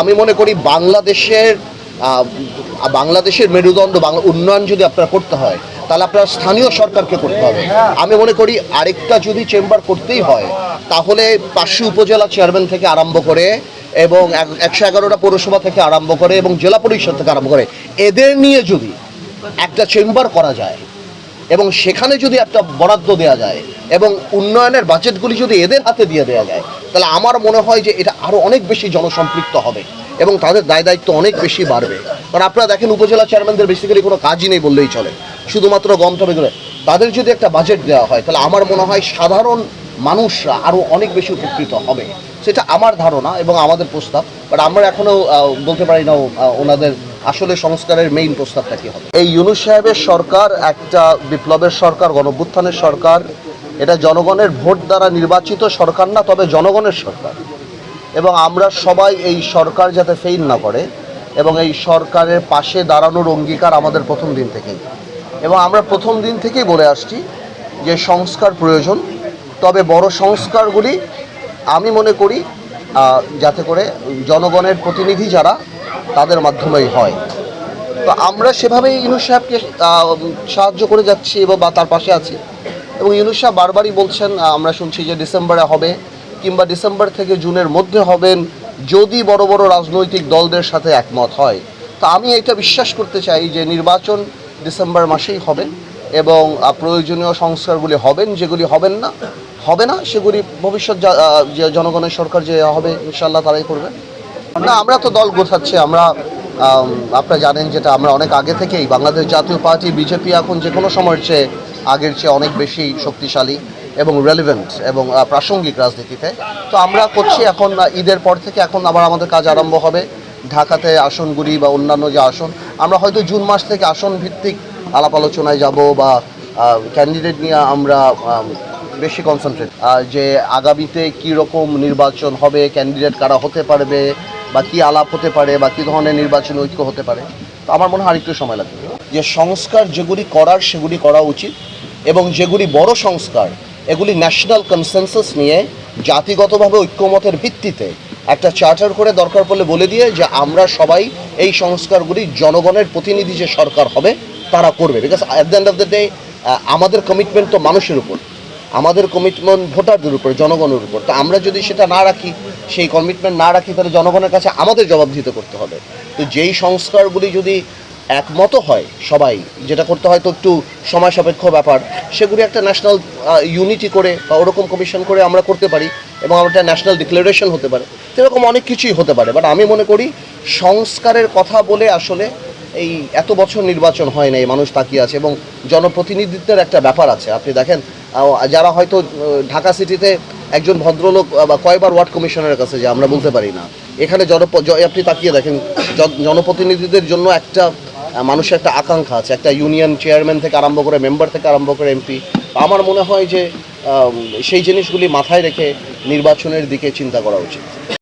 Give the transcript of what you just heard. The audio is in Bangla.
আমি মনে করি বাংলাদেশের বাংলাদেশের মেরুদণ্ড, বাংলা উন্নয়ন যদি আপনার করতে হয়, তাহলে আপনার স্থানীয় সরকারকে করতে হবে। আমি মনে করি আরেকটা যদি চেম্বার করতেই হয়, তাহলে পাঁচশো উপজেলা চেয়ারম্যান থেকে আরম্ভ করে এবং একশো এগারোটা পৌরসভা থেকে আরম্ভ করে এবং জেলা পরিষদ থেকে আরম্ভ করে, এদের নিয়ে যদি একটা চেম্বার করা যায় এবং সেখানে যদি একটা বরাদ্দ দেওয়া যায় এবং উন্নয়নের বাজেটগুলি যদি এদের হাতে দিয়ে দেওয়া যায়, তাহলে আমার মনে হয় যে এটা আরও অনেক বেশি জনসম্পৃক্ত হবে এবং তাদের দায় দায়িত্ব অনেক বেশি বাড়বে। কারণ আপনারা দেখেন উপজেলা চেয়ারম্যানদের বেসিক্যালি কোনো কাজই নেই বললেই চলে। শুধুমাত্র গন্তব্য করে তাদের যদি একটা বাজেট দেওয়া হয়, তাহলে আমার মনে হয় সাধারণ মানুষরা আরও অনেক বেশি উপকৃত হবে। সেটা আমার ধারণা এবং আমাদের প্রস্তাব। বাট আমরা এখনও বলতে পারি না ওনাদের আসলে সংস্কারের মেইন প্রস্তাবটা কি হবে? এই ইউনুস সাহেবের সরকার একটা বিপ্লবের সরকার, গণভ্যুত্থানের সরকার, এটা জনগণের ভোট দ্বারা নির্বাচিত সরকার না, তবে জনগণের সরকার। এবং আমরা সবাই এই সরকার যাতে ফেইল না করে, এবং এই সরকারের পাশে দাঁড়ানোর অঙ্গীকার আমাদের প্রথম দিন থেকেই। এবং আমরা প্রথম দিন থেকেই বলে আসছি যে সংস্কার প্রয়োজন, তবে বড় সংস্কারগুলি আমি মনে করি যাতে করে জনগণের প্রতিনিধি যারা তাদের মাধ্যমেই হয়। তো আমরা সেভাবেই ইউনুস সাহেবকে সাহায্য করে যাচ্ছি এবং বা তার পাশে আছি। এবং ইউনুস সাহেব বারবারই বলছেন আমরা শুনছি যে ডিসেম্বরে হবে কিংবা ডিসেম্বর থেকে জুনের মধ্যে হবেন যদি বড় বড় রাজনৈতিক দলদের সাথে একমত হয়। তো আমি এটা বিশ্বাস করতে চাই যে নির্বাচন ডিসেম্বর মাসেই হবে এবং প্রয়োজনীয় সংস্কারগুলি হবেন, যেগুলি হবেন না, হবে না, সেগুলি ভবিষ্যৎ জনগণের সরকার যে হবে ইনশাল্লাহ তারাই করবে। না আমরা তো দল গোছাচ্ছি আমরা আম, আপনারা জানেন যেটা আমরা অনেক আগে থেকেই বাংলাদেশ জাতীয় পার্টি বিজেপি এখন যে কোনো সময়ের চেয়ে আগের চেয়ে অনেক বেশি শক্তিশালী এবং রেলিভেন্ট এবং প্রাসঙ্গিক রাজনীতিতে। তো আমরা করছি এখন ঈদের পর থেকে এখন আবার আমাদের কাজ আরম্ভ হবে। ঢাকাতে আসনগুলি বা অন্যান্য যে আসন আমরা হয়তো জুন মাস থেকে আসন ভিত্তিক আলাপ আলোচনায় যাব বা ক্যান্ডিডেট নিয়ে আমরা বেশি কনসেন্ট্রেট যে আগামীতে কী রকম নির্বাচন হবে ক্যান্ডিডেট কারা হতে পারবে বা কী আলাপ হতে পারে বা কী ধরনের নির্বাচন ঐক্য হতে পারে, তো আমার মনে হয় আরেকটু সময় লাগবে। যে সংস্কার যেগুলি করার সেগুলি করা উচিত এবং যেগুলি বড় সংস্কার, এগুলি ন্যাশনাল কনসেনসাস নিয়ে জাতিগতভাবে ঐক্যমতের ভিত্তিতে একটা চার্টার করে দরকার পড়লে বলে দিয়ে যে আমরা সবাই এই সংস্কারগুলি জনগণের প্রতিনিধি যে সরকার হবে, তারা করবে। Because at the end of the day আমাদের কমিটমেন্ট তো মানুষের উপর। আমাদের কমিটমেন্ট ভোটারদের উপর, জনগণের উপর। তো আমরা যদি সেটা না রাখি, সেই কমিটমেন্ট না রাখি, তাহলে জনগণের কাছে আমাদের জবাবদিহিত করতে হবে। তো যেই সংস্কারগুলি যদি একমত হয় সবাই, যেটা করতে হয় তো একটু সময় সাপেক্ষ ব্যাপার, সেগুলি একটা ন্যাশনাল ইউনিটি করে বা ওরকম কমিশন করে আমরা করতে পারি এবং আমরা ন্যাশনাল ডিক্লারেশন হতে পারে। সেরকম অনেক কিছুই হতে পারে। বাট আমি মনে করি সংস্কারের কথা বলে আসলে এই এত বছর নির্বাচন হয় না এই মানুষ তাকিয়ে আছে এবং জনপ্রতিনিধিত্বের একটা ব্যাপার আছে। আপনি দেখেন যারা হয়তো ঢাকা সিটিতে একজন ভদ্রলোক বা কয়বার ওয়ার্ড কমিশনারের কাছে যে আমরা বলতে পারি না। এখানে জনপ, জ- আপনি তাকিয়ে দেখেন জনপ্রতিনিধিদের জন্য একটা মানুষের একটা আকাঙ্ক্ষা আছে। একটা ইউনিয়ন চেয়ারম্যান থেকে আরম্ভ করে মেম্বার থেকে আরম্ভ করে এমপি। আমার মনে হয় যে সেই জিনিসগুলি মাথায় রেখে নির্বাচনের দিকে চিন্তা করা উচিত।